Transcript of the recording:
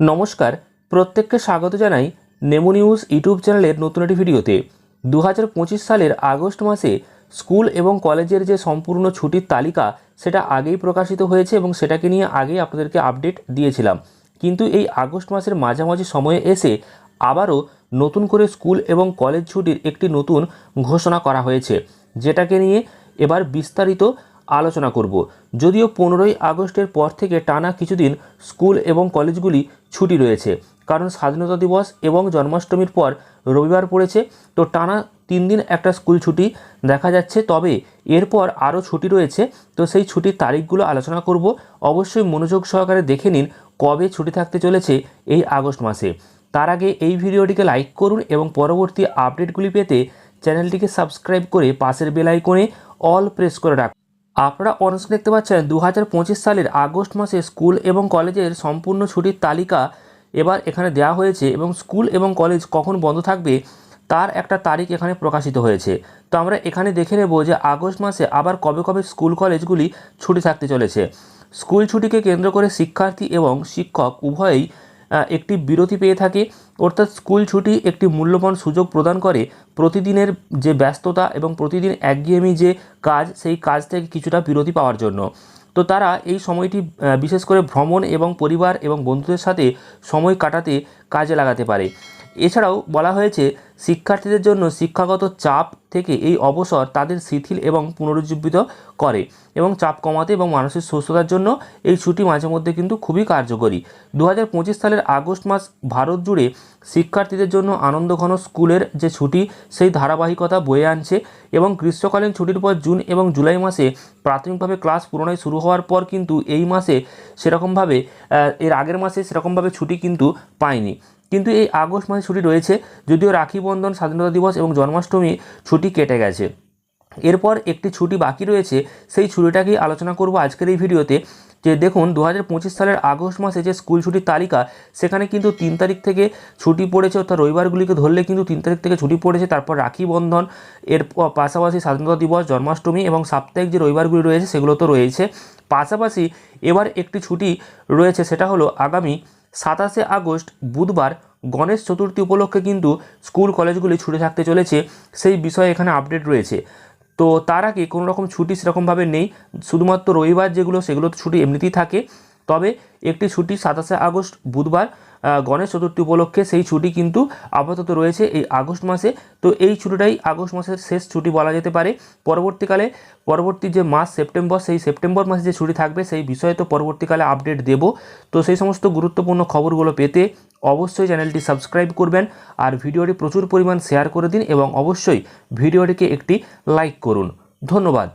নমস্কার, প্রত্যেককে স্বাগত জানাই নেমো নিউজ ইউটিউব চ্যানেলের নতুন একটি ভিডিওতে। দু হাজার পঁচিশ সালের আগস্ট মাসে স্কুল এবং কলেজের যে সম্পূর্ণ ছুটির তালিকা, সেটা আগেই প্রকাশিত হয়েছে এবং সেটাকে নিয়ে আগেই আপনাদেরকে আপডেট দিয়েছিলাম। কিন্তু এই আগস্ট মাসের মাঝামাঝি সময়ে এসে আবারও নতুন করে স্কুল এবং কলেজ ছুটির একটি নতুন ঘোষণা করা হয়েছে, যেটাকে নিয়ে এবার বিস্তারিত আলোচনা করব। যদিও পনেরোই আগস্টের পর থেকে টানা কিছুদিন স্কুল এবং কলেজগুলি ছুটি রয়েছে, কারণ স্বাধীনতা দিবস এবং জন্মাষ্টমীর পর রবিবার পড়েছে, তো টানা তিন দিন একটা স্কুল ছুটি দেখা যাচ্ছে। তবে এরপর আরও ছুটি রয়েছে, তো সেই ছুটির তারিখগুলো আলোচনা করব। অবশ্যই মনোযোগ সহকারে দেখে নিন কবে ছুটি থাকতে চলেছে এই আগস্ট মাসে। তার আগে এই ভিডিওটিকে লাইক করুন এবং পরবর্তী আপডেটগুলি পেতে চ্যানেলটিকে সাবস্ক্রাইব করে পাশের বেল আইকনে অল প্রেস করে রাখুন। আপনারা অনস্ক্রিন দেখতে পাচ্ছেন দু হাজার পঁচিশ সালের আগস্ট মাসে স্কুল এবং কলেজের সম্পূর্ণ ছুটির তালিকা এবার এখানে দেওয়া হয়েছে এবং স্কুল এবং কলেজ কখন বন্ধ থাকবে তার একটা তারিখ এখানে প্রকাশিত হয়েছে। তো আমরা এখানে দেখে নেব যে আগস্ট মাসে আবার কবে কবে স্কুল কলেজগুলি ছুটি থাকতে চলেছে। স্কুল ছুটিকে কেন্দ্র করে শিক্ষার্থী এবং শিক্ষক উভয়েই একটি বিরতি পেয়ে থাকে। অর্থাৎ স্কুল ছুটি একটি মূল্যবান সুযোগ প্রদান করে। প্রতিদিনের যে ব্যস্ততা এবং প্রতিদিন একঘেয়েমি যে কাজ, সেই কাজ থেকে কিছুটা বিরতি পাওয়ার জন্য। তো তারা এই সময়টি বিশেষ করে ভ্রমণ এবং পরিবার এবং বন্ধুদের সাথে সময় কাটাতে কাজে লাগাতে পারে। এছাড়াও বলা হয়েছে, শিক্ষার্থীদের জন্য শিক্ষাগত চাপ থেকে এই অবসর তাদের শিথিল এবং পুনরুজ্জীবিত করে এবং চাপ কমাতে এবং মানসিক সুস্থতার জন্য এই ছুটি মাঝে মধ্যে কিন্তু খুবই কার্যকরী। দু হাজার পঁচিশ সালের আগস্ট মাস ভারত জুড়ে শিক্ষার্থীদের জন্য আনন্দঘন স্কুলের যে ছুটি, সেই ধারাবাহিকতা বয়ে আনছে এবং গ্রীষ্মকালীন ছুটির পর জুন এবং জুলাই মাসে প্রাথমিকভাবে ক্লাস পুনরায় শুরু হওয়ার পর কিন্তু এই মাসে সেরকমভাবে এর আগের মাসে সেরকমভাবে ছুটি কিন্তু পায়নি। কিন্তু এই আগস্ট মাসে ছুটি রয়েছে, যদিও রাখি বন্ধন, স্বাধীনতা দিবস এবং জন্মাষ্টমী ছুটি কেটে গেছে। এরপর একটি ছুটি বাকি রয়েছে, সেই ছুটিটাকেই আলোচনা করব আজকের এই ভিডিওতে। যে দেখুন দু হাজার পঁচিশ সালের আগস্ট মাসে যে স্কুল ছুটির তালিকা, সেখানে কিন্তু তিন তারিখ থেকে ছুটি পড়েছে, অর্থাৎ রবিবারগুলিকে ধরলে কিন্তু তিন তারিখ থেকে ছুটি পড়েছে। তারপর রাখি বন্ধন, এর পাশাপাশি স্বাধীনতা দিবস, জন্মাষ্টমী এবং সাপ্তাহিক যে রবিবারগুলি রয়েছে, সেগুলো তো রয়েছে। পাশাপাশি এবার একটি ছুটি রয়েছে, সেটা হলো আগামী সাতাশে আগস্ট বুধবার গণেশ চতুর্থী উপলক্ষে কিন্তু স্কুল কলেজগুলি ছুটে থাকতে চলেছে। সেই বিষয়ে এখানে আপডেট রয়েছে। তো তার আগে কোনো রকম ছুটি সেরকমভাবে নেই। শুধুমাত্র রবিবার যেগুলো, সেগুলো তো ছুটি এমনিতেই থাকে। তবে একটি ছুটি সাতাশে আগস্ট বুধবার গণেশ চতুর্থী উপলক্ষে সেই ছুটি কিন্তু আপাতত রয়েছে এই আগস্ট মাসে। তো এই ছুটিটাই আগস্ট মাসের শেষ ছুটি বলা যেতে পারে। পরবর্তীকালে, পরবর্তী যে মাস সেপ্টেম্বর, সেই সেপ্টেম্বর মাসে যে ছুটি থাকবে, সেই বিষয়ে তো পরবর্তীকালে আপডেট দেব। তো সেই সমস্ত গুরুত্বপূর্ণ খবরগুলো পেতে অবশ্যই চ্যানেলটি সাবস্ক্রাইব করবেন আর ভিডিওটি প্রচুর পরিমাণ শেয়ার করে দিন এবং অবশ্যই ভিডিওটিকে একটি লাইক করুন। ধন্যবাদ।